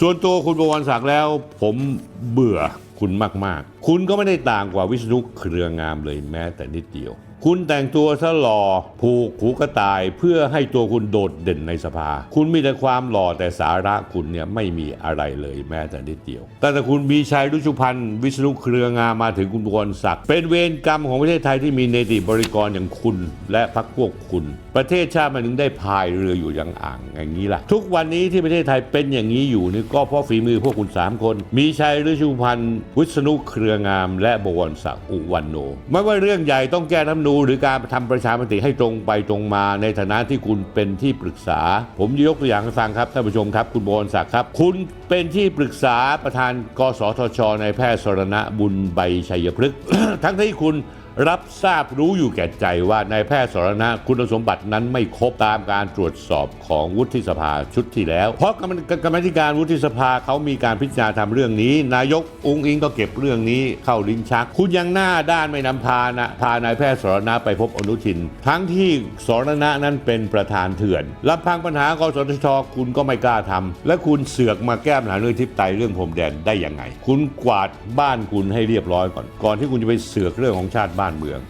ส่วนตัวคุณประวันศักดิ์แล้ว ผมเบื่อคุณมาก คุณก็ไม่ได้ต่างกว่าวิษณุเครืองามเลยแม้แต่นิดเดียว คุณแต่งตัวซะหล่อผูกหูกระต่าย เพื่อให้ตัวคุณโดดเด่นในสภา คุณมีแต่ความหล่อแต่สาระคุณเนี่ยไม่มีอะไรเลยแม้แต่นิดเดียว แต่ถ้าคุณมีชัยรุชุพันธ์วิษณุเครืองามมาถึงคุณประวันศักดิ์เป็นเวรกรรมของประเทศไทยที่มีเนติบริกรอย่างคุณ และพรรคพวกคุณ ประเทศชาติมันถึงได้พายเรืออยู่อย่างอ่างอย่างนี้ล่ะ ทุกวันนี้ที่ประเทศไทยเป็นอย่างนี้อยู่นี่ก็เพราะฝีมือพวกคุณสามคน มีชัยฤชุพันธ์วิษณุเครืองาม และบวรศักดิ์อุวันโน ไม่ว่าเรื่องใหญ่ต้องแก้รัฐนูหรือการทำประชามติให้ตรงไปตรงมา ในฐานะที่คุณเป็นที่ปรึกษา ผมยกตัวอย่างให้ฟังครับท่านผู้ชมครับ คุณบวรศักดิ์ครับ คุณเป็นที่ปรึกษาประธานกสทช ในแพทย์สรณะบุญใบชัยพฤกษ์ทั้งที่คุณ รับทราบรู้อยู่แก่ใจว่านายแพทย์สรณะคุณสมบัตินั้นไม่ครบตามการตรวจสอบของวุฒิสภาชุดที่แล้ว เพราะกรรมกรรมธิการวุฒิสภาเขามีการพิจารณาทำเรื่องนี้ นายกองค์อิงก็เก็บเรื่องนี้เข้าลิ้นชัก คุณยังหน้าด้านไม่นำพานะพานายแพทย์สรณะไปพบอนุทิน ทั้งที่สรณะนั้นเป็นประธานเถื่อนลำพังปัญหากสทชคุณก็ไม่กล้าทำและคุณเสือกมาแก้ปัญหาเรื่องทิพไตเรื่องพรมแดนได้ยังไง คุณกวาดบ้านคุณให้เรียบร้อยก่อน ก่อนที่คุณจะไปเสือกเรื่องของชาติบ้านเมือง